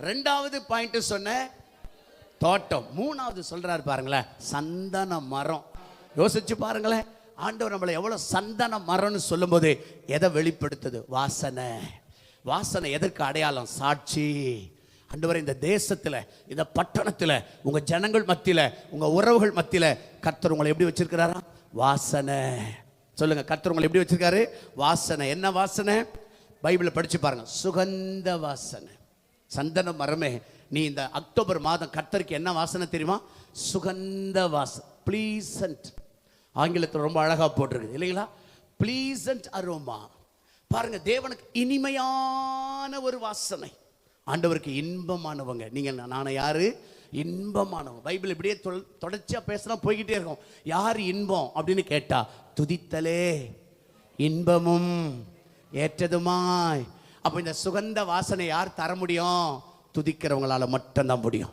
ரெண்டாவது பாயிண்ட் சொன்ன தோட்டம். மூணாவது சொல்றாரு பாருங்களேன் சந்தன மரம். யோசிச்சு பாருங்களேன் ஆண்டவர் நம்மளை எவ்வளோ சந்தன மரம்னு சொல்லும்போது எதை வெளிப்படுத்துது? வாசனை. வாசனை எதற்கு அடையாளம்? சாட்சி. ஆண்டவர் இந்த தேசத்தில் இந்த பட்டணத்தில் உங்கள் ஜனங்கள் மத்தியில் உங்கள் உறவுகள் மத்தியில் கர்த்தர் உங்களை எப்படி வச்சிருக்கிறாரா? வாசனை. சொல்லுங்க கர்த்தர் உங்களை எப்படி வச்சிருக்காரு? வாசனை. என்ன வாசனை? பைபிளை படிச்சு பாருங்க சுகந்த வாசனை. சந்தன மரமே. நீ இந்த அக்டோபர் மாதம் கத்தருக்கு என்ன வாசனை தெரியுமா? சுகந்த வாசம் ப்ளீசன்ட் ஆங்கிலத்தில் ரொம்ப அழகா போட்டிருக்கு இல்லைங்களா? ப்ளீசன்ட் அரோமா பாருங்க தேவனுக்கு இனிமையான ஒரு வாசனை. ஆண்டவருக்கு இன்பமானவங்க. நீங்கள் நான் யாரு? இன்பமானவங்க. பைபிள் இப்படியே தொல்- தொடர்ச்சியாக பேசுனா போய்கிட்டே இருக்கும். யார் இன்பம் அப்படின்னு கேட்டா துதித்தலே இன்பமும் ஏற்றதுமாய். அப்போ இந்த சுகந்த வாசனை யார் தர முடியும்? துதிக்கிறவங்களால மட்டும்தான் முடியும்.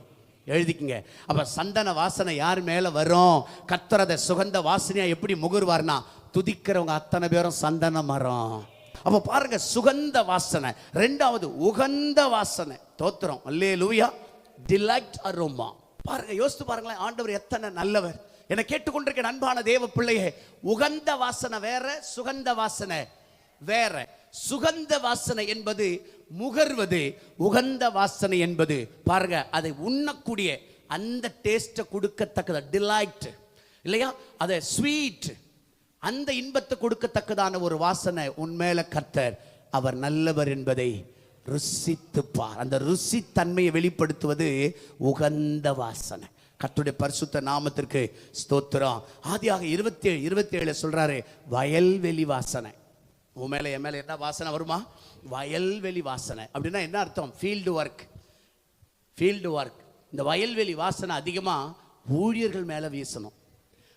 எழுதிக்கங்க. அப்போ சந்தன வாசனை யார் மேல வரும்? கத்துறத சுகந்த வாசனையா எப்படி முகர்வார்னா துதிக்கிறவங்க அத்தனை பேரும் சந்தன மரம். அப்போ பாருங்க சுகந்த வாசனை. ரெண்டாவது உகந்த வாசனை. தோத்துறோம் அல்லே லூயா டிலைட் அரோமா பாருங்க யோசித்து பாருங்களேன் ஆண்டவர் எத்தனை நல்லவர். என்னை கேட்டுக்கொண்டிருக்க அன்பான தேவ பிள்ளையே உகந்த வாசனை வேற சுகந்த வாசனை. வேற. சுகந்த வாசனை என்பது முகர்வது உகந்த வாசனை என்பது. பாருங்க அதை உண்ணக்கூடிய அந்த டேஸ்ட்டை கொடுக்கத்தக்கத டிலைட் இல்லையா? அதை ஸ்வீட் அந்த இன்பத்தை கொடுக்கத்தக்கதான ஒரு வாசனை உண்மையில கர்த்தர். அவர் நல்லவர் என்பதை ருசித்துப்பார். அந்த ருசி தன்மையை வெளிப்படுத்துவது உகந்த வாசனை. கர்த்தருடைய பரிசுத்த நாமத்திற்கு ஸ்தோத்திரம். ஆதியாக இருபத்தி ஏழு இருபத்தி ஏழு சொல்றாரு வயல்வெளி வாசனை. உன் மேலே என் மேலே என்ன வாசனை வருமா? வயல்வெளி வாசனை. அப்படின்னா என்ன அர்த்தம்? ஃபீல்டு ஒர்க் ஃபீல்டு ஒர்க் இந்த வயல்வெளி வாசனை அதிகமாக ஊழியர்கள் மேலே வீசணும்.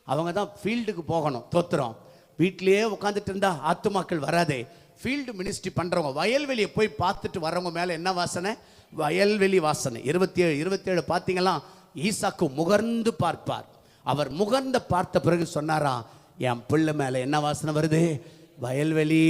அவங்க தான் ஃபீல்டுக்கு போகணும் தோத்துறோம் வீட்டிலேயே உட்காந்துட்டு இருந்தா ஆத்துமாக்கள் வராதே. ஃபீல்டு மினிஸ்ட்ரி பண்ணுறவங்க வயல்வெளியை போய் பார்த்துட்டு வரவங்க மேலே என்ன வாசனை? வயல்வெளி வாசனை. இருபத்தி ஏழு இருபத்தி ஏழு பார்த்தீங்களா ஈசாக்கு முகர்ந்து பார்ப்பார். அவர் முகர்ந்து பார்த்த பிறகு சொன்னாரா என் பிள்ளை மேலே என்ன வாசனை வருது? வயல்வெளி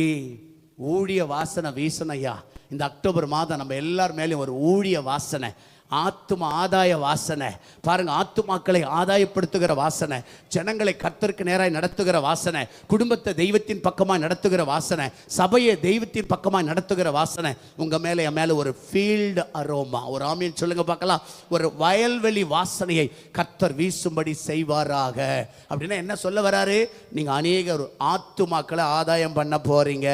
ஊழிய வாசனை வீசணையா இந்த அக்டோபர் மாதம் நம்ம எல்லார் மேலேயும் ஒரு ஊழிய வாசனை. ஆத்தும ஆதாய வாசனை. பாருங்க ஆத்துமாக்களை ஆதாயப்படுத்துகிற வாசனை ஜனங்களை கத்தருக்கு நேராய் நடத்துகிற வாசனை குடும்பத்தை தெய்வத்தின் பக்கமாக நடத்துகிற வாசனை சபையை தெய்வத்தின் பக்கமாக நடத்துகிற வாசனை உங்கள் மேலே என் மேலே ஒரு ஃபீல்டு அரோமா ஒரு ஆமியன் சொல்லுங்க பார்க்கலாம். ஒரு வயல்வெளி வாசனையை கத்தர் வீசும்படி செய்வாராக. அப்படின்னா என்ன சொல்ல வராரு? நீங்கள் அநேக ஆத்துமாக்களை ஆதாயம் பண்ண போறீங்க.